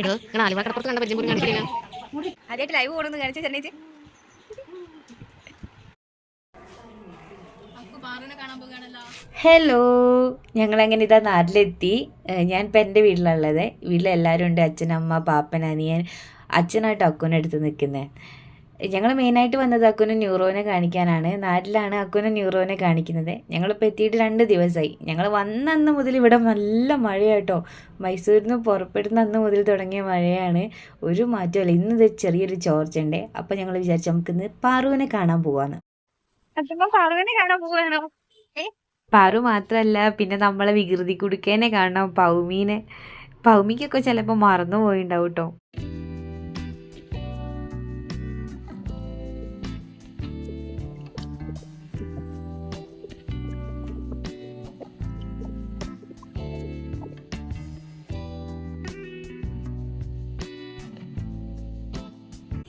എടോ ഇങ്ങനെ ആലുവ കടപ്പുറത്ത് കണ്ട പരിചയം പോലും കാണിക്കില്ല ആദ്യമായിട്ട് ലൈവ് ഓടുന്നു കാണിച്ച ചെന്നൈച്ച്. ഹലോ ഞങ്ങൾ അങ്ങനെ ഇതാ നാട്ടിലെത്തി? ഞാൻ ഇപ്പം എന്റെ വീട്ടിലുള്ളത് വീട്ടിലെല്ലാവരും ഉണ്ട്. അച്ഛൻ അമ്മ പാപ്പൻ അനിയൻ അച്ഛനായിട്ട് അക്കുനെ നിക്കുന്നേ. നിൽക്കുന്നത് ഞങ്ങൾ മെയിനായിട്ട് വന്നത് അക്കുനെ ന്യൂറോനെ കാണിക്കാനാണ്. നാട്ടിലാണ് അക്കുനെ ന്യൂറോനെ കാണിക്കുന്നത്. ഞങ്ങളിപ്പോൾ എത്തിയിട്ട് രണ്ട് ദിവസമായി ഞങ്ങൾ വന്ന അന്ന് മുതൽ ഇവിടെ നല്ല മഴയാട്ടോ. മൈസൂരിൽ നിന്ന് പുറപ്പെടുന്ന അന്ന് മുതൽ തുടങ്ങിയ മഴയാണ്. ഒരു മാറ്റമില്ല ഇന്ന് ഇത് ചെറിയൊരു ചോർച്ചയുണ്ട്. അപ്പം ഞങ്ങൾ വിചാരിച്ചു നമുക്ക് നമുക്കിന്ന് പാറുവിനെ കാണാൻ പോവാന്ന്. പാറുവിനെ കാണാൻ പോവാണോ പാറു മാത്രമല്ല പിന്നെ നമ്മളെ വികൃതി കുടുക്കേനെ കാണാം പൗമീനെ. പൗമിക്കൊക്കെ ചിലപ്പോൾ മറന്നു പോയിണ്ടാവും കേട്ടോ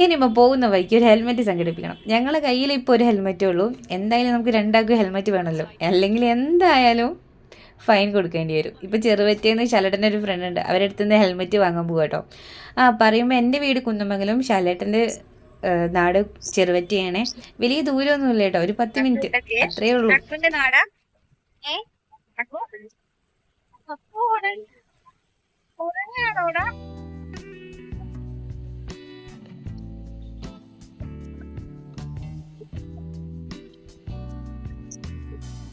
ഇനിയിപ്പോൾ പോകുന്ന വഴിക്ക് ഒരു ഹെൽമെറ്റ് സംഘടിപ്പിക്കണം. ഞങ്ങളെ കയ്യിൽ ഇപ്പോൾ ഒരു ഹെൽമെറ്റേ ഉള്ളൂ. എന്തായാലും നമുക്ക് രണ്ടാൾക്കും ഹെൽമെറ്റ് വേണമല്ലോ അല്ലെങ്കിൽ എന്തായാലും ഫൈൻ കൊടുക്കേണ്ടി വരും. ഇപ്പോൾ ചെറുവറ്റേന്ന് ശലട്ടന്റെ ഒരു ഫ്രണ്ട് ഉണ്ട്. അവരുടെ നിന്ന് ഹെൽമെറ്റ് വാങ്ങാൻ പോകും കേട്ടോ ആ പറയുമ്പോൾ എന്റെ വീട് കുന്നമംഗലം. ശലട്ടന്റെ നാട് ചെറുവറ്റയാണ് വലിയ ദൂരമൊന്നുമില്ല കേട്ടോ ഒരു പത്ത് മിനിറ്റ് അത്രയേ ഉള്ളൂ.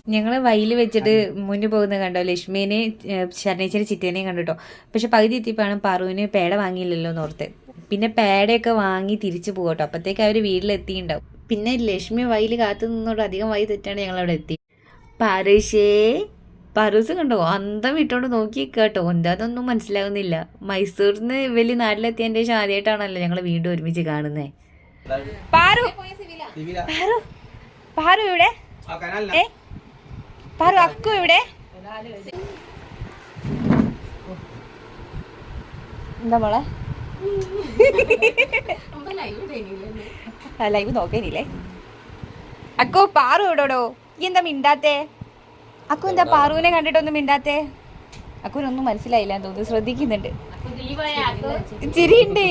ഞങ്ങൾ വയൽ വെച്ചിട്ട് മുന്നിൽ പോകുന്നത് കണ്ടോ? ലക്ഷ്മീനെ ശരണേശ്വരി ചിറ്റേനെയും കണ്ടു കേട്ടോ പക്ഷെ പകുതി എത്തിയപ്പോഴാണ് പാറുവിന് പേട വാങ്ങിയില്ലല്ലോ എന്ന് ഓർത്ത് പിന്നെ പേടയൊക്കെ വാങ്ങി തിരിച്ചു പോകട്ടോ. അപ്പോഴത്തേക്ക് അവർ വീട്ടിലെത്തിയിട്ടുണ്ടാവും പിന്നെ ലക്ഷ്മി വയൽ കാത്തു നിന്നോട് അധികം വൈ തെറ്റാണ് ഞങ്ങൾ അവിടെ എത്തി. പാറുഷേ പാറൂസ് കണ്ടോ? അന്തം വിട്ടോണ്ട് നോക്കി കേട്ടോ എന്താതൊന്നും മനസ്സിലാവുന്നില്ല. മൈസൂരിൽ നിന്ന് വലിയ നാട്ടിലെത്തിയതിന്റെ ശേഷം ആദ്യമായിട്ടാണല്ലോ ഞങ്ങൾ വീണ്ടും ഒരുമിച്ച് കാണുന്നേ. പാറു. പാറു. പാറു ഇവിടെ ഏ? പാറു അക്കു ഇവിടെ. എന്താ മോളെ? ലൈവ് നോക്കാനില്ലേ? അക്കു പാറു ഇവിടോടോ ഈ എന്താ മിണ്ടാത്തേ? അക്കു എന്താ പാറുവിനെ കണ്ടിട്ടൊന്നും മിണ്ടാത്തേ? അക്കുവിനൊന്നും മനസ്സിലായില്ല എന്ന് തോന്നുന്നു. ശ്രദ്ധിക്കുന്നുണ്ട്. ചിരിയുണ്ട്.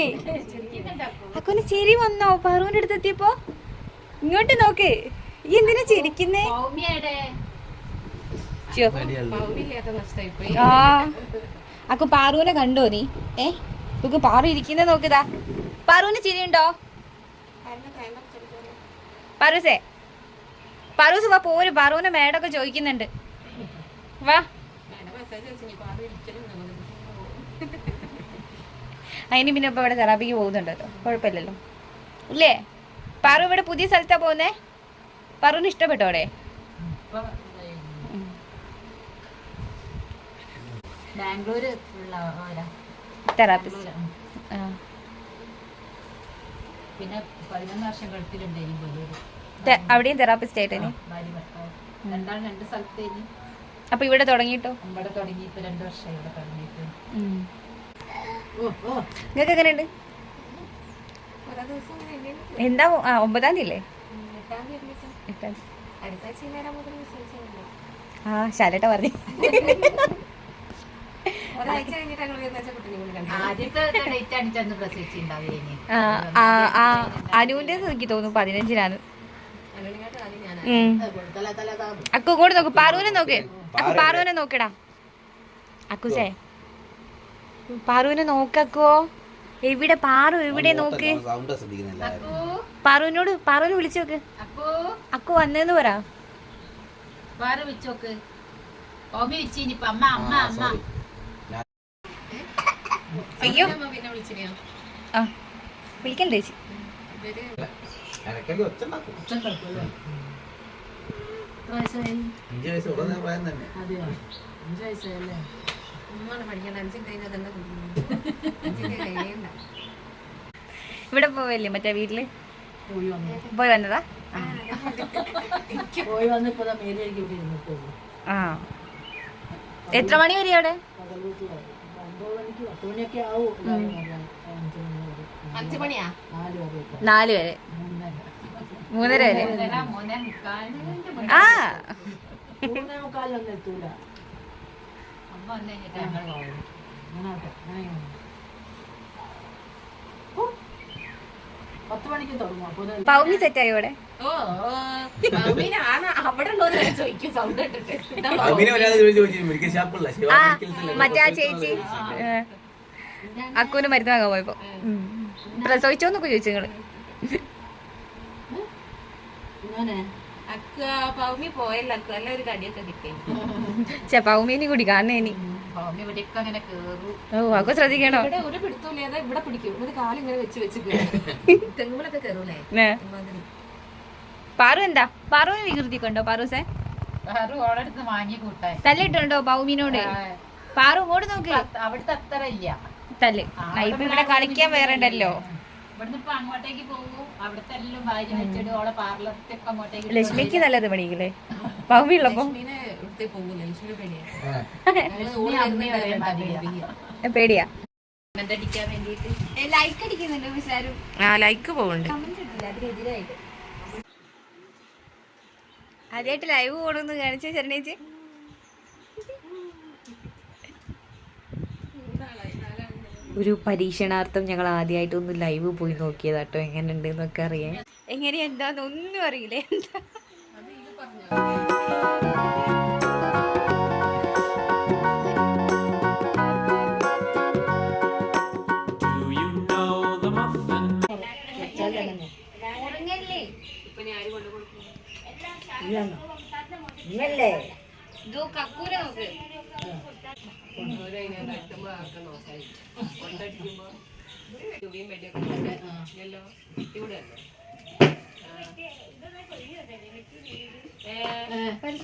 അക്കുവിന് ചിരി വന്നോ? പാറുവിന്റെ അടുത്തെത്തിയപ്പോ? ഇങ്ങോട്ട് നോക്ക്. ഈ എന്തിനാ ചിരിക്കുന്നേ. ആ. അക്കു പാറുവിനെ കണ്ടോ നീ? ഏ? നമുക്ക് പാറു ഇരിക്കുന്ന നോക്കിതാ പാറുവിന് ചിരിയുണ്ടോ? പാറൂസേ പാറൂസ് വാ പോര്. പാറുവിനെ മേഡൊക്കെ ചോദിക്കുന്നുണ്ട്. വാ. അതിന് പിന്നെ ഇപ്പൊ ഇവിടെ തെറാപ്പിക്ക് പോകുന്നുണ്ടല്ലോ കുഴപ്പമില്ലല്ലോ. ഇല്ലേ? പാറു ഇവിടെ പുതിയ സ്ഥലത്താ പോകുന്നേ? പാറുവിന് ഇഷ്ടപ്പെട്ടോ അവിടെ? തെറാപ്പിസ്റ്റ്. പിന്നെ പതിനൊന്ന് വർഷം ഗൾഫിലുണ്ടായിരുന്നു അവിടെയും തെറാപ്പിസ്റ്റ് ആയിട്ട് രണ്ടാളും രണ്ട് സ്ഥലത്തേന്. അപ്പൊ ഇവിടെ തുടങ്ങിട്ടോ ഇവിടെ തുടങ്ങി ഇപ്പൊ രണ്ടു വർഷമായി ഇവിടെ തുടങ്ങിയിട്ട്. നിങ്ങൾക്ക് എങ്ങനെയുണ്ട്? എന്താ ആ ഒമ്പതാം തീയതി അല്ലേ എട്ടാം തീയതി. ആ ശാലട്ട പറഞ്ഞു ആദ്യത്തെ ഡേറ്റ് ആണ് ചെന്ന് പ്രസവിച്ചിട്ടുണ്ടാവുക ആ, ആ, ആ, അനുവിന്റെ എനിക്ക് തോന്നുന്നു പതിനഞ്ചിനാണ്. അക്കു ഇങ്ങോട്ട് നോക്ക് പാറുവിനെ നോക്ക്. അക്കു പാറുവിനെ നോക്കടാ അക്കുസേ. പാറുവിനെ നോക്കക്കോ എവിടെ പാറു? എവിടെ നോക്ക്? പാറുവിനോട് പാറുവിനെ വിളിച്ചു നോക്ക്. അക്കു. വന്നേന്ന് പറ. പാറു വിളിച്ചോക്ക് ഓമി വെച്ചിനിപ്പ അമ്മ അമ്മ അമ്മ. അയ്യോ. ആ വിളിക്കണ്ട ചേച്ചി? ഇവിടെ പോവല്ലേ മറ്റേ വീട്ടിൽ? പോയി വന്നു? പോയി വന്നതാ? പോയി വന്നിപ്പോ ആ. എത്ര മണി വരെയാണ് അവിടെ? നാല് വരെ മൂന്നര. വരെ. ആ. പൗമി സെറ്റായി ഇവിടെ? മറ്റേ ആ ചേച്ചി അക്കുവിന് മരുന്ന് വാങ്ങാൻ പോയപ്പോ. പ്രസവിച്ചോന്നൊക്കെ ചോദിച്ചു നിങ്ങൾ. പൗമീനി കൂടി കാണണേ ഇനി. ഓ അക്കു ശ്രദ്ധിക്കണോ? ഇവിടെ ഒരു പിടുത്തൂല അതാ ഇവിടെ പിടിക്കും. കാലിങ്ങനെ വെച്ച് വെച്ച് തെങ്ങുമ്പോഴൊക്കെ കയറൂലേ. പാറു എന്താ? പാറുവിന് വികൃതി കണ്ടോ പാറൂസെ ഓളടുത്ത് വാങ്ങി കൂട്ടാ തല്ലിട്ടുണ്ടോ പൗമീനോട് പാറു ഇങ്ങോട്ട് നോക്ക്. അവിടുത്തെ അത്ര ഇല്ല. തല്ല്. ഇപ്പൊ ഇവിടെ കളിക്കാൻ വേറെ ഉണ്ടല്ലോ ഇപ്പൊ അങ്ങോട്ടേക്ക് പോകും. അവിടുത്തെ എല്ലാം വെച്ചിട്ട് ഓളെ പാർലറൊക്കെ അങ്ങോട്ടേക്ക് ലക്ഷ്മിക്ക് നല്ലത് പണിയില്ലേ? പൗമിയുള്ളപ്പോ പേടിയാ. ലൈക്ക് അടിക്കുന്നുണ്ടോ ലൈക്ക് പോകുന്നുണ്ട് അതിനെതിരായിട്ട്. ആദ്യമായിട്ട് ലൈവ് പോണെന്ന് കാണിച്ച ചേച്ചി? ഒരു പരീക്ഷണാർത്ഥം ഞങ്ങൾ ആദ്യമായിട്ട് ഒന്ന് ലൈവ് പോയി നോക്കിയതാട്ടോ എങ്ങനെയുണ്ട് എന്നൊക്കെ അറിയാൻ. എങ്ങനെ എന്താന്ന് ഒന്നും അറിയില്ല എന്താ? ഞാൻ ഇതോ കക്കൂര നോക്ക്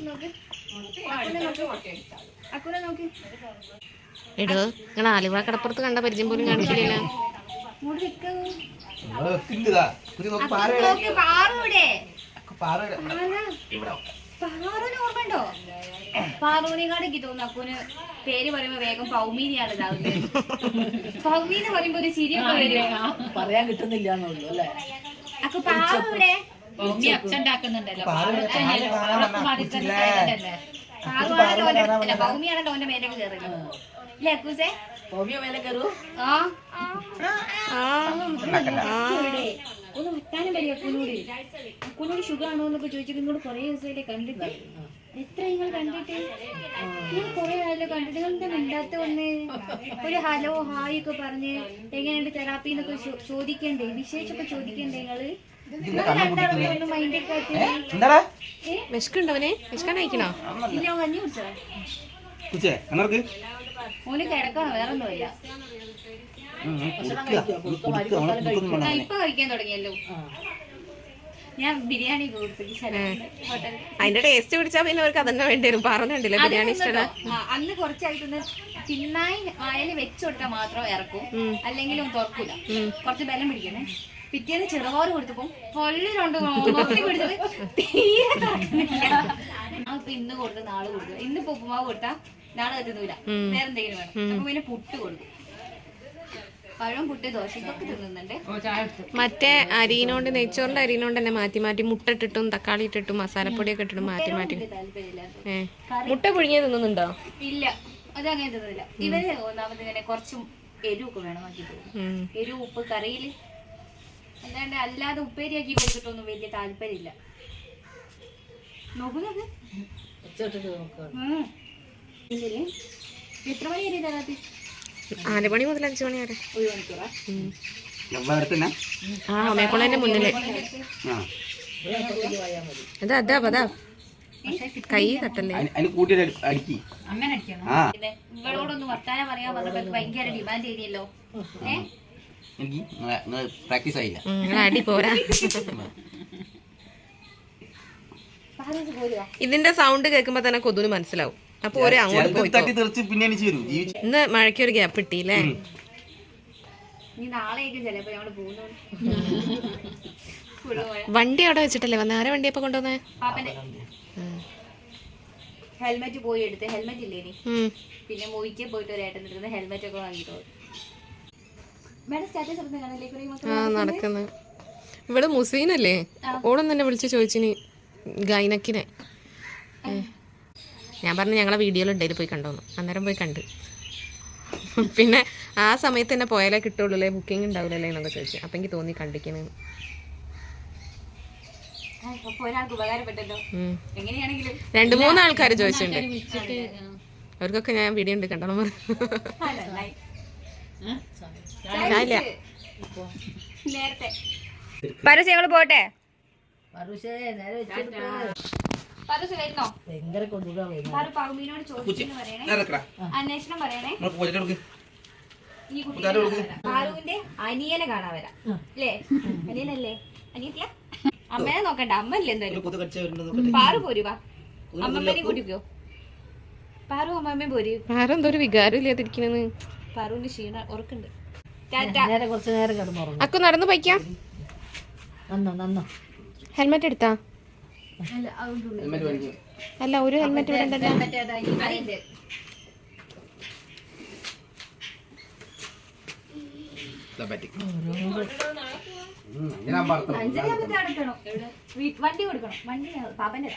നോക്ക് എടോ നിങ്ങൾ ആലുവ കടപ്പുറത്ത് കണ്ട പരിചയം പോലും കാണിക്കില്ല മൂടി വെക്കാവൂ പാറ ഓർമ്മയുണ്ടോ പാറുവിനെക്കാട് തോന്നുന്നു അക്കുന് പേര് പറയുമ്പോ വേഗം പൗമീനിയാണ് ഇതാവുന്നത് പൗമീന്ന് പറയുമ്പോ ഒരു ചിരിയൊക്കെ വരും പറയാൻ കിട്ടുന്നില്ല അല്ലേ അക്കു പാറുവിടെ ഭൂമി അച്ഛണ്ടാക്കുന്നുണ്ടല്ലോ പാറുവാണല്ലോ ഓന്റെ മേലേക്ക് കയറുന്നത് അല്ലേ അക്കൂസേ ഭൗമ്യ മേലെ കയറൂ ആ ഇവിടെ. ഒന്ന് വിട്ടാനും വരിക അക്കുനോട് അക്കുനോട് ഷുഗർ ആണോ എന്നൊക്കെ ചോദിച്ചിട്ട് ഇങ്ങോട്ട് കൊറേ ദിവസമല്ലേ കണ്ടിട്ട്? എത്ര നിങ്ങൾ കണ്ടിട്ട്? നിങ്ങൾ കൊറേ ആയല്ലോ കണ്ടിട്ട്. നിങ്ങൾ എന്താ മിണ്ടാത്ത വന്ന്? ഒരു ഹലോ ഹായ് ഒക്കെ പറഞ്ഞ് എങ്ങനെയുണ്ട് തെറാപ്പി എന്നൊക്കെ ചോദിക്കണ്ടേ? വിശേഷമൊക്കെ ചോദിക്കണ്ടേ നിങ്ങൾ? വിശക്കുണ്ടവനെ വിശക്കാൻ കഴിക്കണോ? ഇല്ല കഞ്ഞി കുടിച്ചോ ഓന് കിടക്കണോ വേറെ ഞാൻ ബിരിയാണി അതിന്റെ ടേസ്റ്റ് പിടിച്ചാ പിന്നെ അവർക്ക് അതന്നെ വേണ്ടി വരും. പറഞ്ഞിട്ടില്ല ബിരിയാണി ഇഷ്ടമാണ് അന്ന് കുറച്ചായിട്ടൊന്ന് തിന്നായി വായൽ വെച്ചു കൊടുത്താൽ മാത്രം ഇറക്കും. അല്ലെങ്കിലും തുറക്കൂല. കുറച്ച് ബലം പിടിക്കണേ. പിറ്റേന്ന് ചെറുപാറ് കൊടുത്തപ്പോ പൊള്ളിലുണ്ട് പിടിച്ചത് തീരെ തുറക്കുന്നില്ല. അപ്പൊ ഇന്ന് കൊടുത്ത് നാളെ കൊടുക്കും ഇന്നിപ്പോ ഉപ്പുമാവ് കൊടുത്താ നാളെ എത്തുന്നില്ല വേറെ എന്തെങ്കിലും വേണം. അപ്പൊ പിന്നെ പുട്ട് കൊടുക്കും. പഴം പുട്ട് ദോശ ഇതൊക്കെ തിന്നുന്നുണ്ട്. മറ്റേ അരിനോണ്ട് നെയ്ച്ചോറിന്റെ അരിനോണ്ട് തന്നെ മാറ്റി മാറ്റി മുട്ട ഇട്ടിട്ടും തക്കാളി ഇട്ടിട്ടും മസാലപ്പൊടിയൊക്കെ ഇട്ടിട്ടും മാറ്റി മാറ്റി. ഏഹ് ഏ. മുട്ട പുഴുങ്ങിയത് തിന്നുന്നുണ്ടോ? ഇല്ല. അതങ്ങനെ തിന്നില്ല ഇവർ ഒന്നാമത് ഇങ്ങനെ കുറച്ചും എരിവൊക്കെ വേണം ആക്കി. എരിവ് ഉപ്പ് കറിയിൽ. അല്ലാണ്ട് അല്ലാതെ ഉപ്പേരിയാക്കി കൊടുത്തിട്ടൊന്നും വലിയ താല്പര്യമില്ല. നോക്കുന്നത് എത്ര മണി വരെ തരാത്തി നാല് മണി മുതൽ അഞ്ചു മണി വരെ ആ അമ്മേക്കൊള്ളന്റെ മുന്നിൽ. ആ. അതാ അതാ അതാ. കൈ തട്ടല്ലേ? ഇവളോടൊന്ന് വർത്താനം പറയാൻ പറഞ്ഞപ്പോ ഭയങ്കര ഡിമാൻഡ് ചെയ്തല്ലോ. പ്രാക്ടീസ് ആയില്ല. അടി പോരാ. ഇതിന്റെ സൗണ്ട് കേൾക്കുമ്പോ തന്നെ കൊതുന് മനസ്സിലാവും. അപ്പൊ ഒരേ അങ്ങോട്ട് പോയി തട്ടി തെറിച്ച് പിന്നെ എണീച്ച് വരും. ഇന്ന് മഴയ്ക്ക് ഒരു ഗ്യാപ്പ് കിട്ടിയില്ലേ? വണ്ടി അവിടെ വെച്ചിട്ടല്ലേ വന്ന? ആരെ വണ്ടി അപ്പൊ കൊണ്ടുവന്നേ? പാപ്പന്റെ. ഹെൽമെറ്റ് പോയി എടുത്ത്. ഹെൽമെറ്റ് ഇല്ലേ നീ പിന്നെ മോയിക്ക് പോയിട്ട് ഒരു ഏട്ടൻ എടുക്കുന്ന ഹെൽമെറ്റ് ഒക്കെ വാങ്ങിട്ടോ നടക്കുന്ന? ഇവിടെ മുസീനല്ലേ? ഓളൊന്നും തന്നെ വിളിച്ച് ചോദിച്ചിനി ഗൈനക്കിനെ. ഞാൻ പറഞ്ഞു ഞങ്ങളെ വീഡിയോയിൽ ഉണ്ടെങ്കിൽ പോയി കണ്ടോന്നു. അന്നേരം പോയി കണ്ട്. പിന്നെ ആ സമയത്ത് തന്നെ പോയാലേ കിട്ടുള്ളൂ ബുക്കിംഗ് ഉണ്ടാവില്ലല്ലേ എന്നൊക്കെ ചോദിച്ചു. അപ്പം എനിക്ക് തോന്നി കണ്ടിക്കണേ. രണ്ട് മൂന്ന് ആൾക്കാർ ചോദിച്ചിട്ടുണ്ട്. അവർക്കൊക്കെ ഞാൻ വീഡിയോ ഉണ്ട് കണ്ടോ പരസ്യങ്ങൾ പോട്ടെ? ഭയങ്കര പറയണേ. അന്വേഷണം പറയണേ. ഈ. പാറുവിന്റെ അനിയനെ കാണാൻ വരാം. അല്ലേ? അനിയനല്ലേ? അനിയത്തിയ? അമ്മേനെ നോക്കണ്ട. അമ്മ അല്ലേ എന്തായാലും പാറു പോരുവാ അമ്മമ്മേനെ കൂട്ടിക്കോ. പാറു അമ്മമ്മേ പോരു. പാറു എന്തോ ഒരു വികാരം ഇല്ലാതിരിക്കണെന്ന് പാറുവിന്റെ ക്ഷീണ ഉറക്കുണ്ട്. ടാറ്റ. നേരെ കുറച്ച് നേരം കിടന്നുറങ്ങും അക്കു നടന്നു നന്നോ നന്നോ. ഹെൽമെറ്റ് എടുത്താ? അല്ല ഒരു ഹെൽമെറ്റ് ഇവിടെ ഉണ്ടല്ലോ. വണ്ടി. കൊടുക്കണം. വണ്ടി പാപ്പന്റെ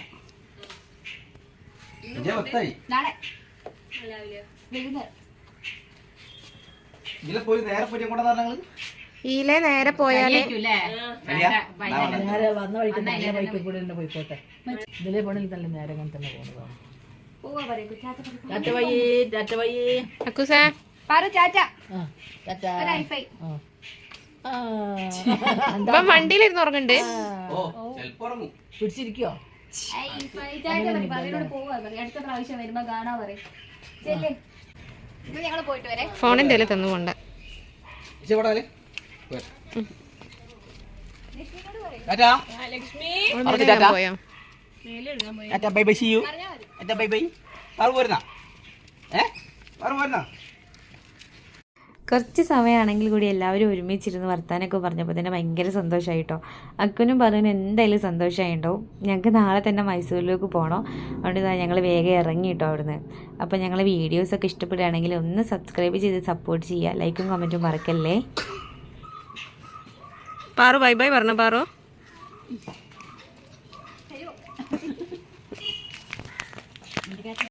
ഇതിലെ പോയി നേരെ പോയി കൊണ്ടാ നിങ്ങൾ ഈലെ നേരെ പോയാൽ. വന്ന വഴിക്ക് നല്ല വഴിക്ക് കൂടെ തന്നെ പോയിക്കോട്ടെ. ഇതിലെ പണിയിൽ തന്നെ നേരെ അങ്ങനെ തന്നെ പോകുന്നതാണ് വണ്ടിയിലിരുന്ന് ഉറങ്ങണ്ട്. പിടിച്ചിരിക്കോ? അടുത്ത പ്രാവശ്യം വരുമ്പോ കാണാ പറയും. ഫോണിന്റെ കയ്യിൽ bye bye bye bye. Paru പോരുന്ന. ഏ? പാറു പോരുന്ന. കുറച്ച് സമയമാണെങ്കിൽ കൂടി എല്ലാവരും ഒരുമിച്ചിരുന്ന് വർത്താനൊക്കെ പറഞ്ഞപ്പോൾ തന്നെ ഭയങ്കര സന്തോഷമായി കേട്ടോ അക്കുനും പറഞ്ഞു എന്തായാലും സന്തോഷമായി ഉണ്ടാവും ഞങ്ങൾക്ക് നാളെ തന്നെ മൈസൂരിലേക്ക് പോകണം അതുകൊണ്ട് ഞങ്ങൾ വേഗം ഇറങ്ങി കേട്ടോ അവിടുന്ന്. അപ്പോൾ ഞങ്ങളെ വീഡിയോസൊക്കെ ഇഷ്ടപ്പെടുകയാണെങ്കിൽ ഒന്ന് സബ്സ്ക്രൈബ് ചെയ്ത് സപ്പോർട്ട് ചെയ്യുക. ലൈക്കും കമന്റും മറക്കല്ലേ? പാറു ബൈ ബൈ പറഞ്ഞ പാറു.